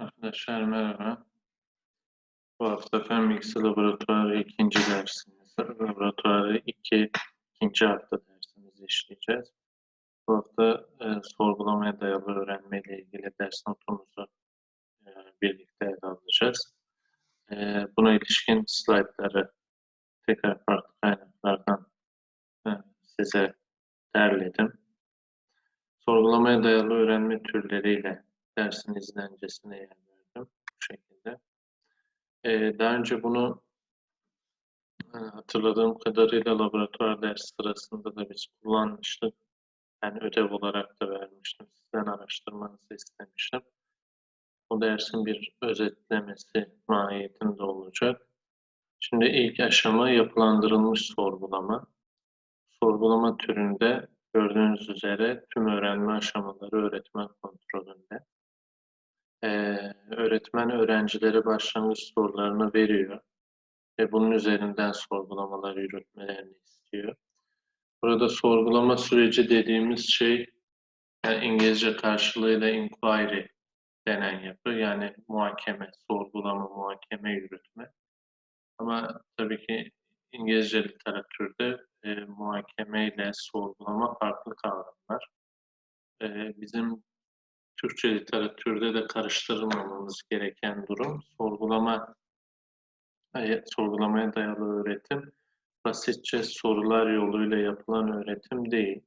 Arkadaşlar merhaba. Bu hafta Fen Bilgisi Laboratuvarı ikinci dersimiz. Laboratuvarı iki, ikinci hafta dersimizi işleyeceğiz. Bu hafta e, sorgulamaya dayalı öğrenme ile ilgili ders notumuzu e, birlikte ele alacağız. E, buna ilişkin slaytları tekrar farklı kaynaklardan e, size derledim. Sorgulamaya dayalı öğrenme türleriyle dersin izlencesine yer verdim bu şekilde. Ee, daha önce bunu hatırladığım kadarıyla laboratuvar ders sırasında da biz kullanmıştık. Yani ödev olarak da vermiştim. Sizden araştırmanızı istemiştim. Bu dersin bir özetlemesi mahiyetinde olacak. Şimdi ilk aşama yapılandırılmış sorgulama. Sorgulama türünde gördüğünüz üzere tüm öğrenme aşamaları öğretmen kontrolünde. Ee, öğretmen öğrencilere başlangıç sorularını veriyor ve bunun üzerinden sorgulamalar yürütmelerini istiyor. Burada sorgulama süreci dediğimiz şey yani İngilizce karşılığıyla inquiry denen yapı yani muhakeme, sorgulama, muhakeme yürütme. Ama tabii ki İngilizce literatürde e, muhakeme ile sorgulama farklı kavramlar. E, bizim Türkçe literatürde de karıştırılmamamız gereken durum sorgulama sorgulamaya dayalı öğretim basitçe sorular yoluyla yapılan öğretim değil.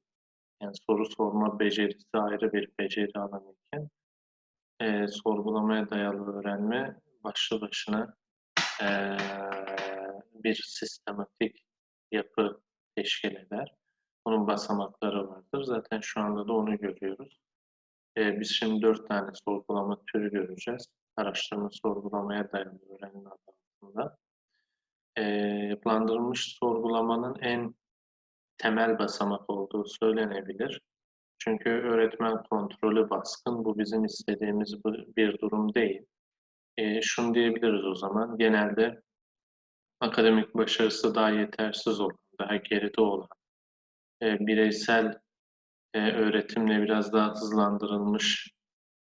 Yani soru sorma becerisi ayrı bir beceri alanı iken e, sorgulamaya dayalı öğrenme başlı başına e, bir sistematik yapı teşkil eder. Bunun basamakları vardır. Zaten şu anda da onu görüyoruz. Ee, biz şimdi dört tane sorgulama türü göreceğiz. Araştırma sorgulamaya dayalı öğrenme adı altında. Ee, yapılandırılmış sorgulamanın en temel basamak olduğu söylenebilir. Çünkü öğretmen kontrolü baskın. Bu bizim istediğimiz bir durum değil. Ee, şunu diyebiliriz o zaman. Genelde akademik başarısı daha yetersiz olan, daha geride olan, e, bireysel e, öğretimle biraz daha hızlandırılmış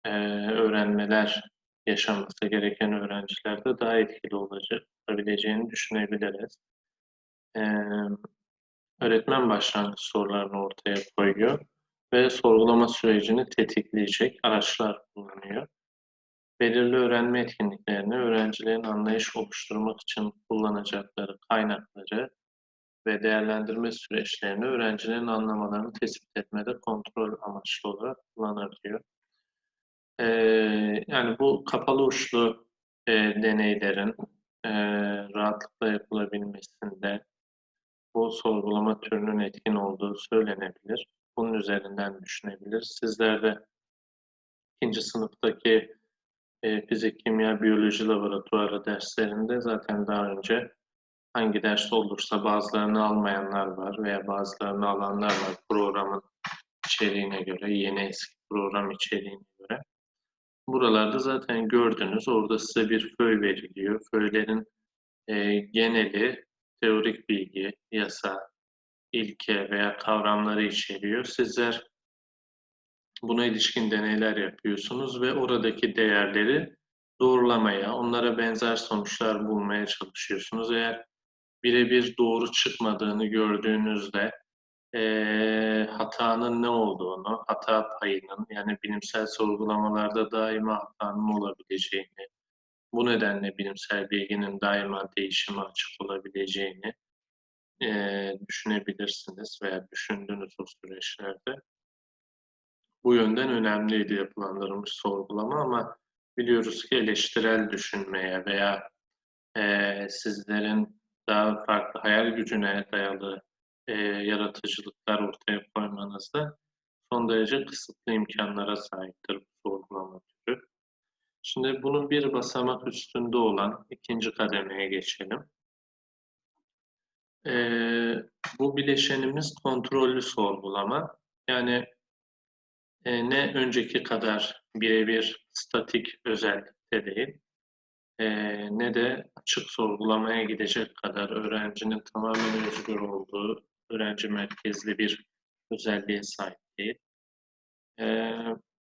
e, öğrenmeler yaşanması gereken öğrencilerde daha etkili olabileceğini düşünebiliriz. E, öğretmen başlangıç sorularını ortaya koyuyor ve sorgulama sürecini tetikleyecek araçlar kullanıyor. Belirli öğrenme etkinliklerini öğrencilerin anlayış oluşturmak için kullanacakları kaynakları ve değerlendirme süreçlerini öğrencilerin anlamalarını tespit etmede kontrol amaçlı olarak kullanır diyor. Ee, yani bu kapalı uçlu e, deneylerin e, rahatlıkla yapılabilmesinde bu sorgulama türünün etkin olduğu söylenebilir. Bunun üzerinden düşünebilir. Sizler de ikinci sınıftaki e, fizik, kimya, biyoloji laboratuvarı derslerinde zaten daha önce hangi ders olursa bazılarını almayanlar var veya bazılarını alanlar var programın içeriğine göre, yeni eski program içeriğine göre. Buralarda zaten gördünüz, orada size bir föy veriliyor. Föylerin e, geneli teorik bilgi, yasa, ilke veya kavramları içeriyor. Sizler buna ilişkin deneyler yapıyorsunuz ve oradaki değerleri doğrulamaya, onlara benzer sonuçlar bulmaya çalışıyorsunuz. Eğer birebir doğru çıkmadığını gördüğünüzde e, hatanın ne olduğunu, hata payının yani bilimsel sorgulamalarda daima hatanın olabileceğini, bu nedenle bilimsel bilginin daima değişime açık olabileceğini e, düşünebilirsiniz veya düşündünüz o süreçlerde. Bu yönden önemliydi yapılandırılmış sorgulama ama biliyoruz ki eleştirel düşünmeye veya e, sizlerin daha farklı hayal gücüne dayalı e, yaratıcılıklar ortaya koymanızda son derece kısıtlı imkanlara sahiptir bu sorgulama türü. Şimdi bunun bir basamak üstünde olan ikinci kademeye geçelim. E, bu bileşenimiz kontrollü sorgulama. Yani e, ne önceki kadar birebir statik özellikte değil, e, ne de açık sorgulamaya gidecek kadar öğrencinin tamamen özgür olduğu, öğrenci merkezli bir özelliğe sahip değil. E,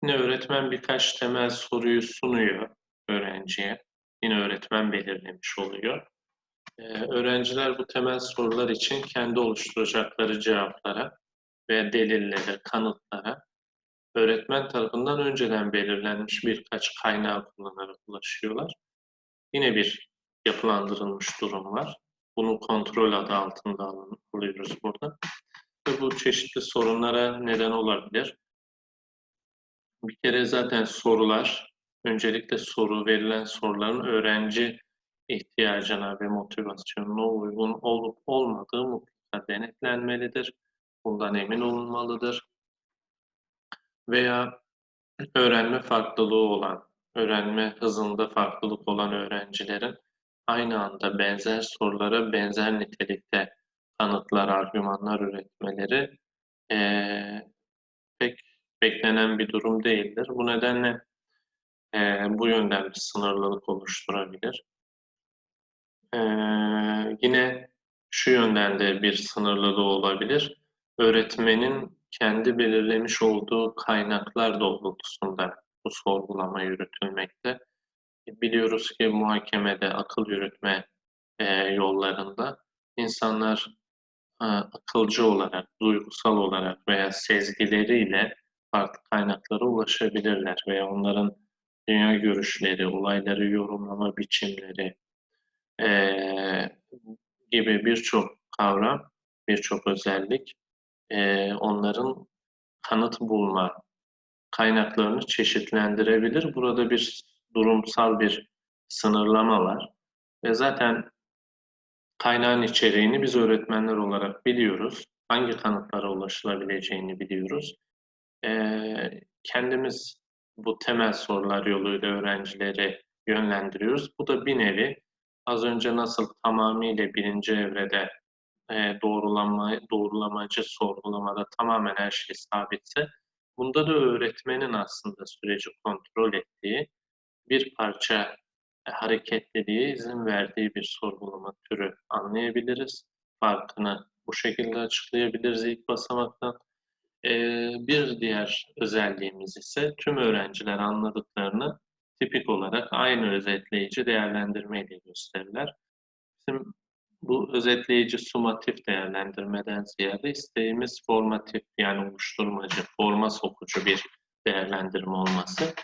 ne öğretmen birkaç temel soruyu sunuyor. öğrenciye. Yine öğretmen belirlemiş oluyor. Ee, öğrenciler bu temel sorular için kendi oluşturacakları cevaplara ve delillere, kanıtlara öğretmen tarafından önceden belirlenmiş birkaç kaynağı kullanarak ulaşıyorlar. Yine bir yapılandırılmış durum var. Bunu kontrol adı altında alıyoruz burada. Ve bu çeşitli sorunlara neden olabilir. Bir kere zaten sorular, öncelikle soru, verilen soruların öğrenci ihtiyacına ve motivasyonuna uygun olup olmadığı mutlaka denetlenmelidir. Bundan emin olunmalıdır. Veya öğrenme farklılığı olan, öğrenme hızında farklılık olan öğrencilerin aynı anda benzer sorulara benzer nitelikte kanıtlar, argümanlar üretmeleri ee, pek beklenen bir durum değildir. Bu nedenle e, bu yönden bir sınırlılık oluşturabilir. E, yine şu yönden de bir sınırlılığı olabilir. Öğretmenin kendi belirlemiş olduğu kaynaklar doğrultusunda bu sorgulama yürütülmekte. Biliyoruz ki muhakemede akıl yürütme e, yollarında insanlar e, akılcı olarak, duygusal olarak veya sezgileriyle farklı kaynaklara ulaşabilirler veya onların dünya görüşleri, olayları yorumlama biçimleri e, gibi birçok kavram, birçok özellik e, onların kanıt bulma kaynaklarını çeşitlendirebilir. Burada bir durumsal bir sınırlama var. Ve zaten kaynağın içeriğini biz öğretmenler olarak biliyoruz. Hangi kanıtlara ulaşılabileceğini biliyoruz. Ee, kendimiz bu temel sorular yoluyla öğrencileri yönlendiriyoruz. Bu da bir nevi az önce nasıl tamamıyla birinci evrede e, doğrulama, doğrulamacı sorgulamada tamamen her şey sabitse bunda da öğretmenin aslında süreci kontrol ettiği bir parça e, hareketliliğe izin verdiği bir sorgulama türü anlayabiliriz. Farkını bu şekilde açıklayabiliriz ilk basamaktan. Ee, bir diğer özelliğimiz ise tüm öğrenciler anladıklarını tipik olarak aynı özetleyici değerlendirme ile gösterirler. Bizim bu özetleyici sumatif değerlendirmeden ziyade isteğimiz formatif yani oluşturmacı, forma sokucu bir değerlendirme olması.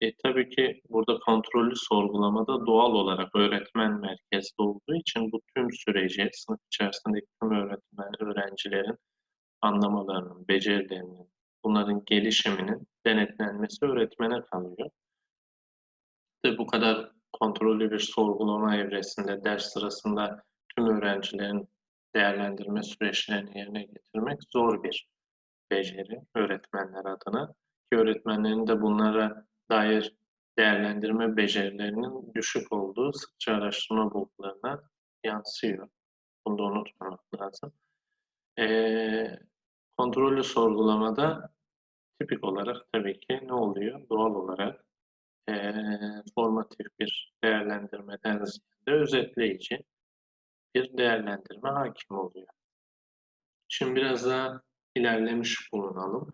E, tabii ki burada kontrollü sorgulamada doğal olarak öğretmen merkezli olduğu için bu tüm süreci sınıf içerisindeki tüm öğretmen öğrencilerin anlamalarının, becerilerinin, bunların gelişiminin denetlenmesi öğretmene kalıyor. Tabii bu kadar kontrollü bir sorgulama evresinde ders sırasında tüm öğrencilerin değerlendirme süreçlerini yerine getirmek zor bir beceri öğretmenler adına. Ki öğretmenlerin de bunlara dair değerlendirme becerilerinin düşük olduğu sıkça araştırma bulgularına yansıyor. Bunu da unutmamak lazım. Ee, kontrollü sorgulamada tipik olarak tabii ki ne oluyor? Doğal olarak e, formatif bir değerlendirmeden ziyade özetleyici bir değerlendirme hakim oluyor. Şimdi biraz daha ilerlemiş bulunalım.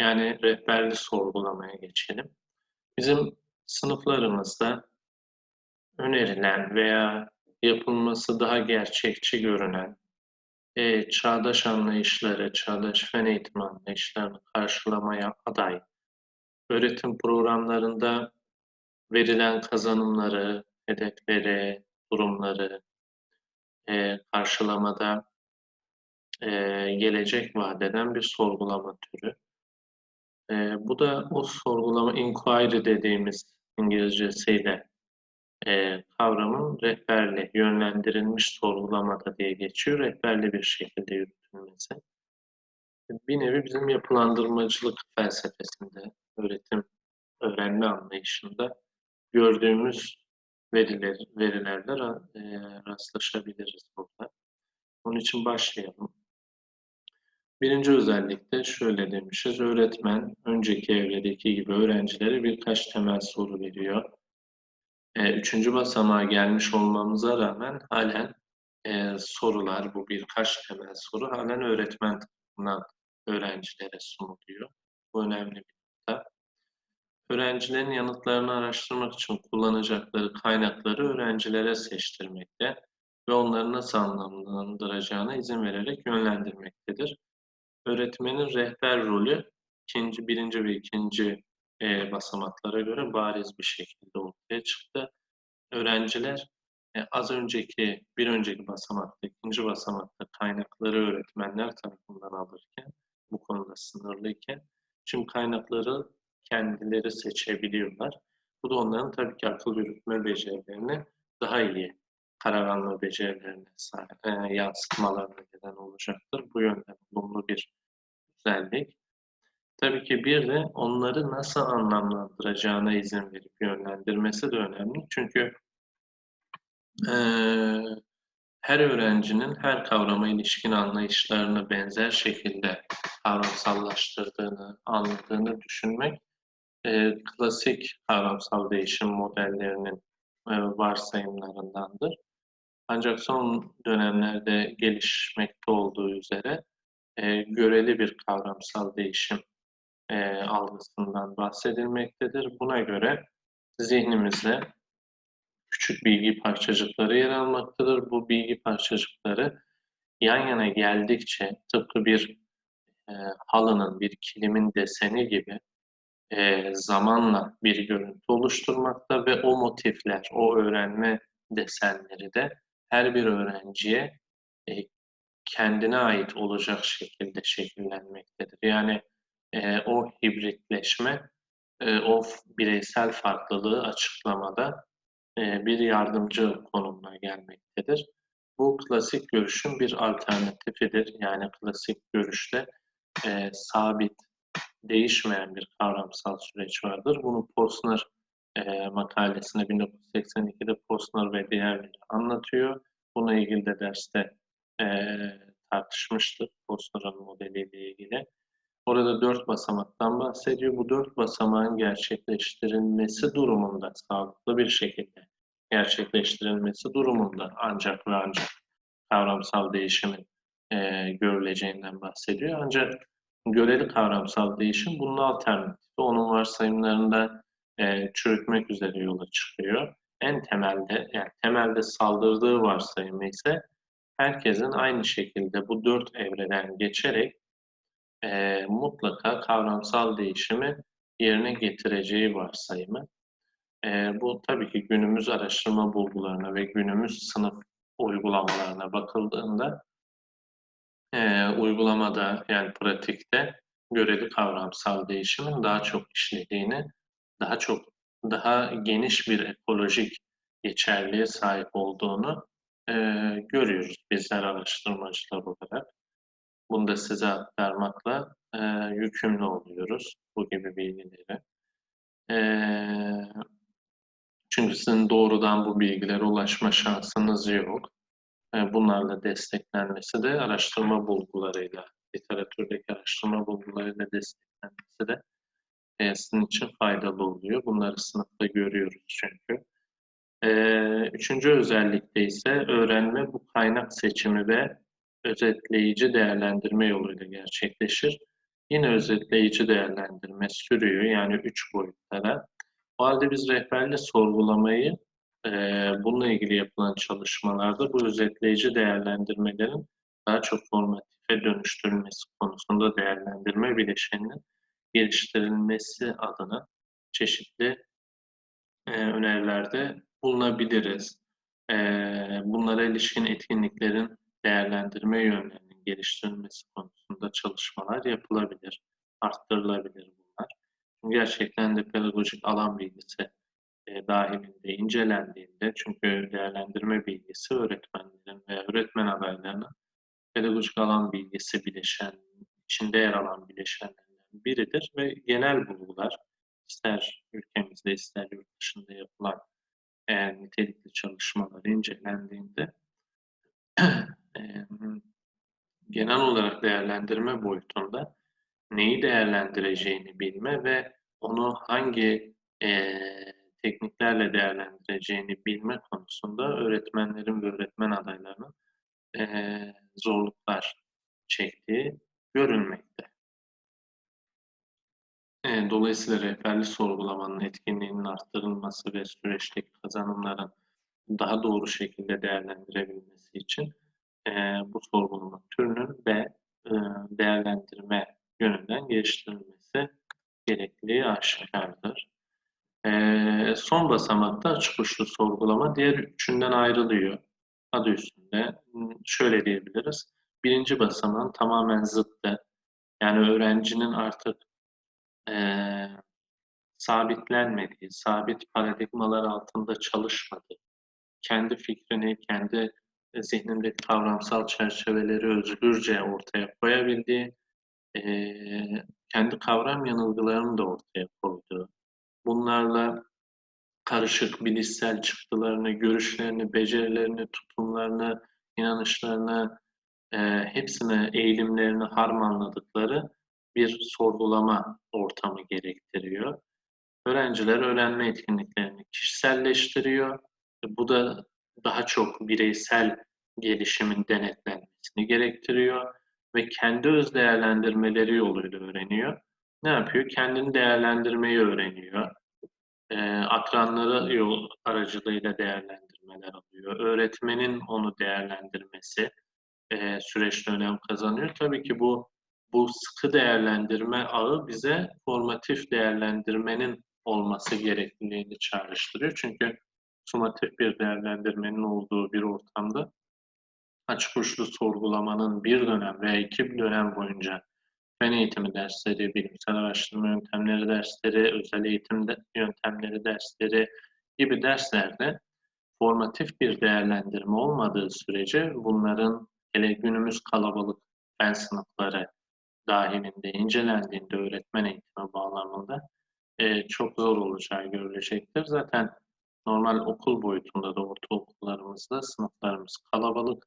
Yani rehberli sorgulamaya geçelim. Bizim sınıflarımızda önerilen veya yapılması daha gerçekçi görünen e, çağdaş anlayışları, çağdaş fen eğitimi anlayışlarını karşılamaya aday, öğretim programlarında verilen kazanımları, hedefleri, durumları e, karşılamada e, gelecek vadeden bir sorgulama türü. E, bu da o sorgulama inquiry dediğimiz İngilizcesiyle e, kavramın rehberli, yönlendirilmiş sorgulamada diye geçiyor. Rehberli bir şekilde yürütülmesi. Bir nevi bizim yapılandırmacılık felsefesinde, öğretim, öğrenme anlayışında gördüğümüz veriler, verilerle e, rastlaşabiliriz burada. Onun için başlayalım. Birinci özellikte şöyle demişiz. Öğretmen önceki evredeki gibi öğrencilere birkaç temel soru veriyor. E, üçüncü basamağa gelmiş olmamıza rağmen halen e, sorular, bu birkaç temel soru halen öğretmen tarafından öğrencilere sunuluyor. Bu önemli bir nokta. Öğrencilerin yanıtlarını araştırmak için kullanacakları kaynakları öğrencilere seçtirmekte ve onları nasıl anlamlandıracağına izin vererek yönlendirmektedir. Öğretmenin rehber rolü ikinci, birinci ve ikinci e, basamaklara göre bariz bir şekilde ortaya çıktı. Öğrenciler e, az önceki, bir önceki basamakta, ikinci basamakta kaynakları öğretmenler tarafından alırken, bu konuda sınırlıyken, şimdi kaynakları kendileri seçebiliyorlar. Bu da onların tabii ki akıl yürütme becerilerini daha iyi karar alma becerilerine e, yansıtmalarına neden olacaktır. Bu yönden olumlu bir özellik. Tabii ki bir de onları nasıl anlamlandıracağına izin verip yönlendirmesi de önemli. Çünkü e, her öğrencinin her kavrama ilişkin anlayışlarını benzer şekilde kavramsallaştırdığını, anladığını düşünmek e, klasik kavramsal değişim modellerinin e, varsayımlarındandır. Ancak son dönemlerde gelişmekte olduğu üzere e, göreli bir kavramsal değişim e, algısından bahsedilmektedir. Buna göre zihnimizde küçük bilgi parçacıkları yer almaktadır. Bu bilgi parçacıkları yan yana geldikçe tıpkı bir e, halının, bir kilimin deseni gibi e, zamanla bir görüntü oluşturmakta ve o motifler, o öğrenme desenleri de her bir öğrenciye e, kendine ait olacak şekilde şekillenmektedir. Yani e, o hibritleşme, e, o bireysel farklılığı açıklamada e, bir yardımcı konumuna gelmektedir. Bu klasik görüşün bir alternatifidir. Yani klasik görüşte e, sabit, değişmeyen bir kavramsal süreç vardır. Bunu Posner e, makalesinde 1982'de Posner ve diğerleri anlatıyor. Buna ilgili de derste e, tartışmıştık Posner'ın modeliyle ilgili. Orada dört basamaktan bahsediyor. Bu dört basamağın gerçekleştirilmesi durumunda sağlıklı bir şekilde gerçekleştirilmesi durumunda ancak ve ancak kavramsal değişimin e, görüleceğinden bahsediyor. Ancak göreli kavramsal değişim bunun alternatifi. Onun varsayımlarında e, çürütmek üzere yola çıkıyor. En temelde, yani temelde saldırdığı varsayımı ise herkesin aynı şekilde bu dört evreden geçerek e, mutlaka kavramsal değişimi yerine getireceği varsayımı. E, bu tabii ki günümüz araştırma bulgularına ve günümüz sınıf uygulamalarına bakıldığında e, uygulamada yani pratikte göreli kavramsal değişimin daha çok işlediğini, daha çok daha geniş bir ekolojik geçerliğe sahip olduğunu e, görüyoruz bizler araştırmacılar olarak. Bunu da size aktarmakla e, yükümlü oluyoruz bu gibi bilgileri. E, çünkü sizin doğrudan bu bilgilere ulaşma şansınız yok. E, bunlarla desteklenmesi de araştırma bulgularıyla, literatürdeki araştırma bulgularıyla desteklenmesi de e, sizin için faydalı oluyor. Bunları sınıfta görüyoruz çünkü. E, üçüncü özellikte ise öğrenme bu kaynak seçimi ve özetleyici değerlendirme yoluyla gerçekleşir. Yine özetleyici değerlendirme sürüyor yani üç boyutta da. O halde biz rehberle sorgulamayı bununla ilgili yapılan çalışmalarda bu özetleyici değerlendirmelerin daha çok formatife dönüştürülmesi konusunda değerlendirme bileşeninin geliştirilmesi adına çeşitli önerilerde bulunabiliriz. Bunlara ilişkin etkinliklerin değerlendirme yönlerinin geliştirilmesi konusunda çalışmalar yapılabilir, arttırılabilir bunlar. Gerçekten de pedagojik alan bilgisi e, dahilinde incelendiğinde, çünkü değerlendirme bilgisi öğretmenlerin ve öğretmen adaylarının pedagojik alan bilgisi bileşen, içinde yer alan bileşenlerden biridir ve genel bulgular, ister ülkemizde ister yurt dışında yapılan e, nitelikli çalışmalar incelendiğinde genel olarak değerlendirme boyutunda neyi değerlendireceğini bilme ve onu hangi e, tekniklerle değerlendireceğini bilme konusunda öğretmenlerin ve öğretmen adaylarının e, zorluklar çektiği görülmekte. E, dolayısıyla rehberli sorgulamanın etkinliğinin arttırılması ve süreçteki kazanımların daha doğru şekilde değerlendirebilmesi için e, bu sorgulama türünün ve e, değerlendirme yönünden geliştirilmesi gerekliliği aşikardır. E, son basamakta açık uçlu sorgulama diğer üçünden ayrılıyor. Adı üstünde. Şöyle diyebiliriz. Birinci basamağın tamamen zıttı. Yani öğrencinin artık e, sabitlenmediği, sabit paradigmalar altında çalışmadığı, kendi fikrini, kendi zihnindeki kavramsal çerçeveleri özgürce ortaya koyabildiği, e, kendi kavram yanılgılarını da ortaya koyduğu, bunlarla karışık bilişsel çıktılarını, görüşlerini, becerilerini, tutumlarını, inanışlarını, e, hepsini, eğilimlerini harmanladıkları bir sorgulama ortamı gerektiriyor. Öğrenciler öğrenme etkinliklerini kişiselleştiriyor. Bu da daha çok bireysel gelişimin denetlenmesini gerektiriyor ve kendi öz değerlendirmeleri yoluyla öğreniyor. Ne yapıyor? Kendini değerlendirmeyi öğreniyor. E, akranları yol aracılığıyla değerlendirmeler alıyor. Öğretmenin onu değerlendirmesi e, süreçte önem kazanıyor. Tabii ki bu bu sıkı değerlendirme ağı bize formatif değerlendirmenin olması gerekliliğini çağrıştırıyor. Çünkü sumatif bir değerlendirmenin olduğu bir ortamda açık uçlu sorgulamanın bir dönem veya iki dönem boyunca fen eğitimi dersleri, bilimsel araştırma yöntemleri dersleri, özel eğitim yöntemleri dersleri gibi derslerde formatif bir değerlendirme olmadığı sürece bunların hele günümüz kalabalık fen sınıfları dahilinde incelendiğinde öğretmen eğitimi bağlamında e, çok zor olacağı görülecektir. Zaten normal okul boyutunda da ortaokullarımızda sınıflarımız kalabalık,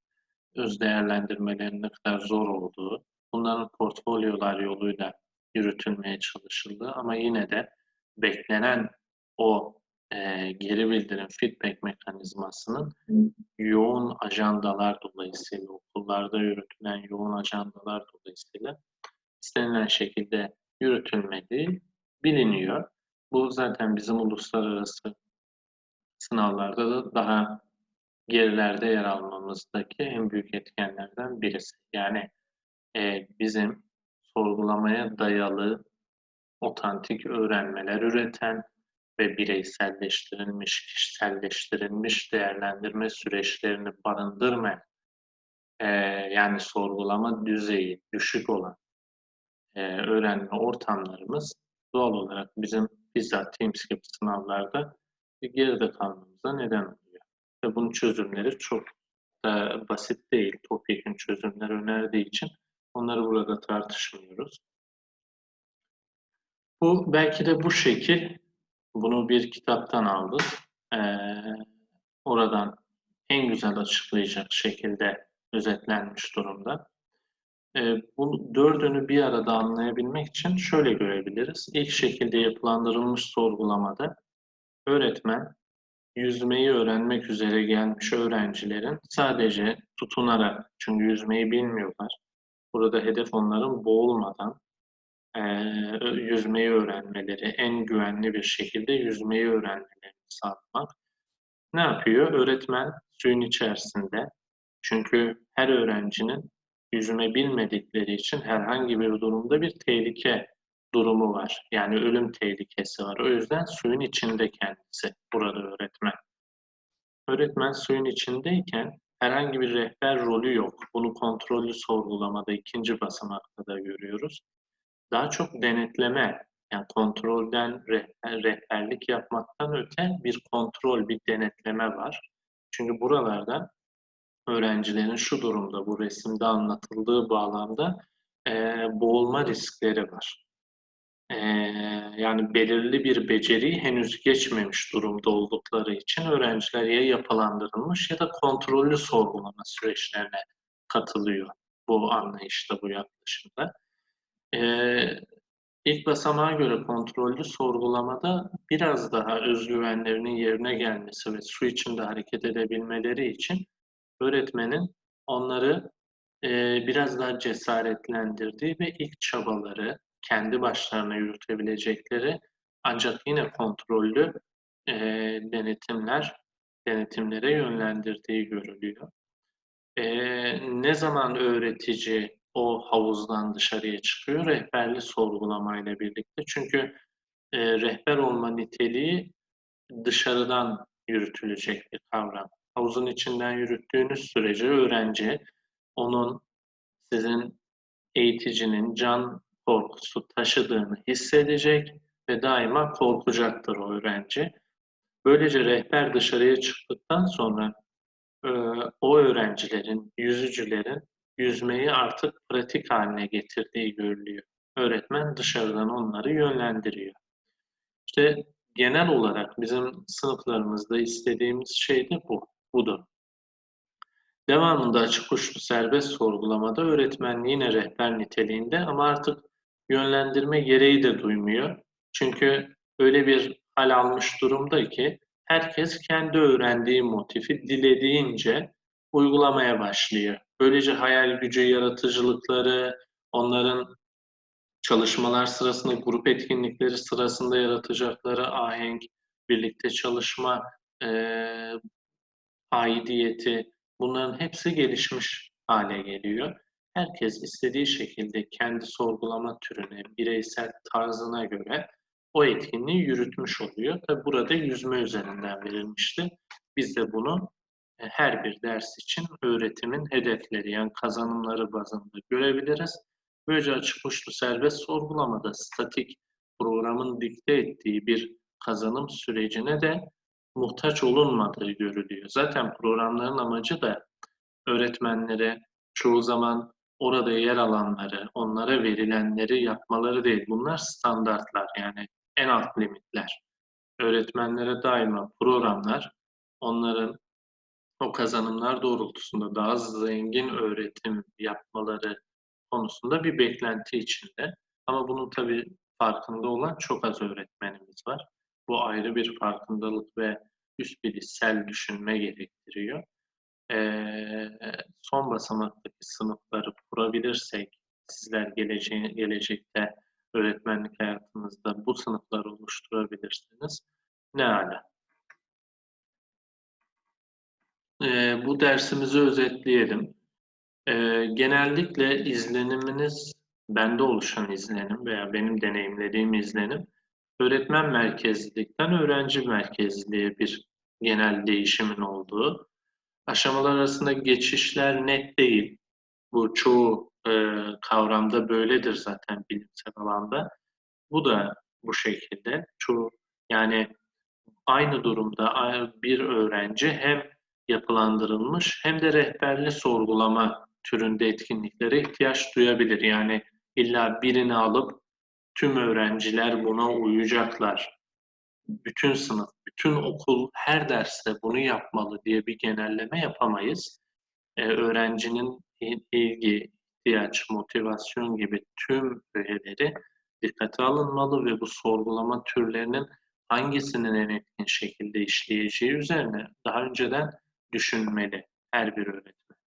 öz değerlendirmelerin ne kadar zor olduğu, bunların portfolyolar yoluyla yürütülmeye çalışıldığı ama yine de beklenen o e, geri bildirim feedback mekanizmasının yoğun ajandalar dolayısıyla okullarda yürütülen yoğun ajandalar dolayısıyla istenilen şekilde yürütülmediği biliniyor. Bu zaten bizim uluslararası sınavlarda da daha gerilerde yer almamızdaki en büyük etkenlerden birisi. Yani e, bizim sorgulamaya dayalı otantik öğrenmeler üreten ve bireyselleştirilmiş, kişiselleştirilmiş değerlendirme süreçlerini barındırmayan, e, yani sorgulama düzeyi düşük olan e, öğrenme ortamlarımız doğal olarak bizim bizzat Teams gibi sınavlarda geride kalmamıza neden oluyor. Ve bunun çözümleri çok da basit değil. Topyekun çözümler önerdiği için onları burada tartışmıyoruz. Bu belki de bu şekil bunu bir kitaptan aldık. Ee, oradan en güzel açıklayacak şekilde özetlenmiş durumda. Ee, bu dördünü bir arada anlayabilmek için şöyle görebiliriz. İlk şekilde yapılandırılmış sorgulamada öğretmen yüzmeyi öğrenmek üzere gelmiş öğrencilerin sadece tutunarak, çünkü yüzmeyi bilmiyorlar. Burada hedef onların boğulmadan e, yüzmeyi öğrenmeleri, en güvenli bir şekilde yüzmeyi öğrenmelerini sağlamak. Ne yapıyor? Öğretmen suyun içerisinde. Çünkü her öğrencinin yüzme bilmedikleri için herhangi bir durumda bir tehlike durumu var. Yani ölüm tehlikesi var. O yüzden suyun içinde kendisi burada öğretmen. Öğretmen suyun içindeyken herhangi bir rehber rolü yok. Bunu kontrollü sorgulamada ikinci basamakta da görüyoruz. Daha çok denetleme, yani kontrolden rehber, rehberlik yapmaktan öte bir kontrol, bir denetleme var. Çünkü buralarda öğrencilerin şu durumda, bu resimde anlatıldığı bağlamda e, boğulma riskleri var. E, yani belirli bir beceriyi henüz geçmemiş durumda oldukları için öğrenciler ya yapılandırılmış ya da kontrollü sorgulama süreçlerine katılıyor bu anlayışta, bu yaklaşımda. Ee, ilk basamağa göre kontrollü sorgulamada biraz daha özgüvenlerinin yerine gelmesi ve su içinde hareket edebilmeleri için öğretmenin onları e, biraz daha cesaretlendirdiği ve ilk çabaları, kendi başlarına yürütebilecekleri ancak yine kontrollü e, denetimler denetimlere yönlendirdiği görülüyor. E, ne zaman öğretici o havuzdan dışarıya çıkıyor? Rehberli sorgulamayla birlikte. Çünkü e, rehber olma niteliği dışarıdan yürütülecek bir kavram. Havuzun içinden yürüttüğünüz sürece öğrenci onun sizin eğiticinin can korkusu taşıdığını hissedecek ve daima korkacaktır o öğrenci. Böylece rehber dışarıya çıktıktan sonra e, o öğrencilerin, yüzücülerin yüzmeyi artık pratik haline getirdiği görülüyor. Öğretmen dışarıdan onları yönlendiriyor. İşte genel olarak bizim sınıflarımızda istediğimiz şey de bu, budur. Devamında açık uçlu serbest sorgulamada öğretmen yine rehber niteliğinde ama artık yönlendirme gereği de duymuyor. Çünkü öyle bir hal almış durumda ki herkes kendi öğrendiği motifi dilediğince uygulamaya başlıyor. Böylece hayal gücü, yaratıcılıkları, onların çalışmalar sırasında, grup etkinlikleri sırasında yaratacakları ahenk, birlikte çalışma e, aidiyeti, bunların hepsi gelişmiş hale geliyor. Herkes istediği şekilde kendi sorgulama türüne, bireysel tarzına göre o etkinliği yürütmüş oluyor. Tabi burada yüzme üzerinden verilmişti. Biz de bunu e, her bir ders için öğretimin hedefleri yani kazanımları bazında görebiliriz. Böylece açık uçlu serbest sorgulamada statik programın dikte ettiği bir kazanım sürecine de muhtaç olunmadığı görülüyor. Zaten programların amacı da öğretmenlere çoğu zaman orada yer alanları, onlara verilenleri yapmaları değil. Bunlar standartlar yani en alt limitler. Öğretmenlere daima programlar onların o kazanımlar doğrultusunda daha zengin öğretim yapmaları konusunda bir beklenti içinde. Ama bunun tabii farkında olan çok az öğretmenimiz var. Bu ayrı bir farkındalık ve üst bilişsel düşünme gerektiriyor. Son basamaktaki sınıfları kurabilirsek, sizler geleceğin, gelecekte öğretmenlik hayatınızda bu sınıfları oluşturabilirsiniz. Ne ala. Ee, bu dersimizi özetleyelim. Ee, genellikle izleniminiz, bende oluşan izlenim veya benim deneyimlediğim izlenim, öğretmen merkezlilikten öğrenci merkezliğe bir genel değişimin olduğu. Aşamalar arasında geçişler net değil. Bu çoğu e, kavramda böyledir zaten bilimsel alanda. Bu da bu şekilde. Çoğu yani aynı durumda bir öğrenci hem yapılandırılmış hem de rehberli sorgulama türünde etkinliklere ihtiyaç duyabilir. Yani illa birini alıp tüm öğrenciler buna uyacaklar. Bütün sınıf, bütün okul her derste bunu yapmalı diye bir genelleme yapamayız. Ee, öğrencinin ilgi, ihtiyaç, motivasyon gibi tüm öğeleri dikkate alınmalı ve bu sorgulama türlerinin hangisinin en etkin şekilde işleyeceği üzerine daha önceden düşünmeli her bir öğretmen.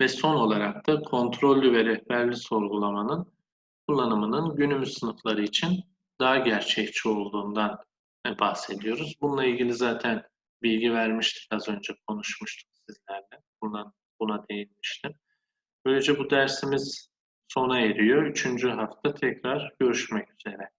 Ve son olarak da kontrollü ve rehberli sorgulamanın kullanımının günümüz sınıfları için daha gerçekçi olduğundan bahsediyoruz. Bununla ilgili zaten bilgi vermiştik az önce konuşmuştuk sizlerle. Buna, buna değinmiştim. Böylece bu dersimiz sona eriyor. Üçüncü hafta tekrar görüşmek üzere.